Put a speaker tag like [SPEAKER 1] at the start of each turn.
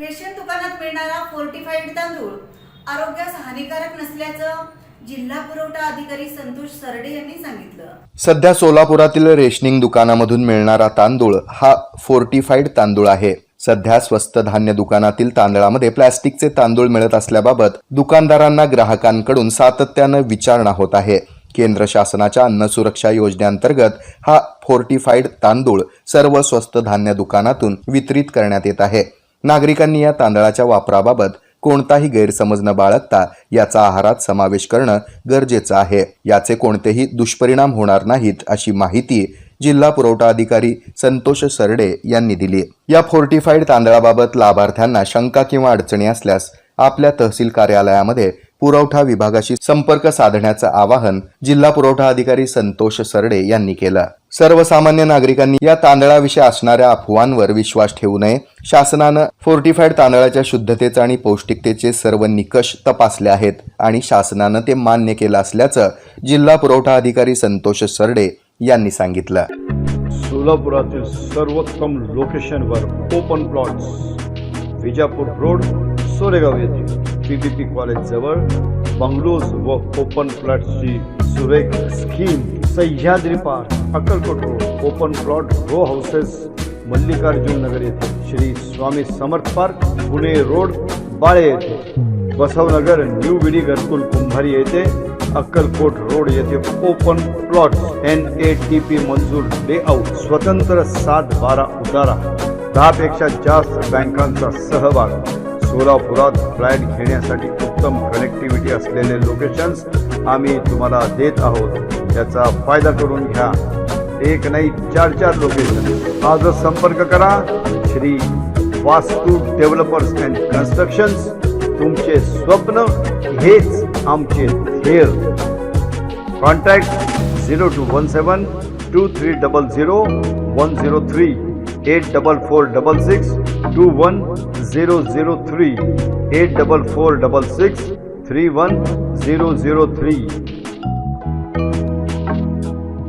[SPEAKER 1] Ration दुकानात मिळणारा fortified तांदूळ आरोग्यास हानिकारक नसल्याचं जिल्हा पुरवठा अधिकारी संतोष सरडे यांनी सांगितलं.
[SPEAKER 2] सध्या सोलापुरातील रेशनिंग दुकानामधून मिळणारा तांदूळ हा फोर्टिफाईड तांदूळ आहे. सध्या स्वस्त धान्य दुकानातील तांदळामध्ये प्लॅस्टिकचे तांदूळ मिळत असल्याबाबत दुकानदारांना ग्राहकांकडून सातत्यानं विचारणा होत आहे. केंद्र शासनाच्या अन्न सुरक्षा योजनेअंतर्गत हा फोर्टिफाईड तांदूळ सर्व स्वस्त धान्य दुकानातून वितरित करण्यात येत आहे. नागरिकांनी या तांदळाच्या वापराबाबत कोणताही गैरसमज न बाळगता याचा आहारात समावेश करणं गरजेचं आहे. याचे कोणतेही दुष्परिणाम होणार नाहीत अशी माहिती जिल्हा पुरवठा अधिकारी संतोष सरडे यांनी दिली. या फोर्टिफाईड तांदळाबाबत लाभार्थ्यांना शंका किंवा अडचणी असल्यास आपल्या तहसील कार्यालयामध्ये पुरवठा विभागाशी संपर्क साधण्याचं आवाहन जिल्हा पुरवठा अधिकारी संतोष सरडे यांनी केलं. सर्वसामान्य नागरिकांनी या तांदळाविषयी असणाऱ्या अफवांवर विश्वास ठेवू नये. शासनानं फोर्टिफाईड तांदळाच्या शुद्धतेचे आणि पौष्टिकतेचे सर्व निकष तपासले आहेत आणि शासनानं ते मान्य केलं असल्याचं जिल्हा पुरवठा अधिकारी संतोष सरडे यांनी सांगितलं.
[SPEAKER 3] सोलापुरातील सर्वोत्तम लोकेशनवर open plots Vijapur road Soregaon येथे. पीपीपी कॉलेज जवळ बंगलोज व ओपन प्लॉट्सची सुरेख scheme Sahyadri park, Akkalkot road, open plot row houses Mallikarjun Nagar येथे, श्री स्वामी समर्थ पार्क, पुणे रोड, बाळे येथे बसवनगर न्यू विडी घरकुल, कुंभारी येथे, अक्कलकोट रोड येथे open plot N A T P मंजूर लेआउट, स्वतंत्र सात बारा उतारा दहा पेक्षा जास्त बँकांचा सहभाग. सोलापुरात फ्लॅट घेण्यासाठी उत्तम कनेक्टिव्हिटी असलेले लोकेशन्स आम्ही तुम्हाला देत आहोत. त्याचा फायदा करून घ्या. एक नाही चार चार लोकेशन आजच संपर्क करा. श्री वास्तू डेव्हलपर्स अँड कन्स्ट्रक्शन्स तुमचे स्वप्न हेच आमचे ध्येय. Contact zero two one seven two three double zero one zero three eight double four double six 21003 84466 31003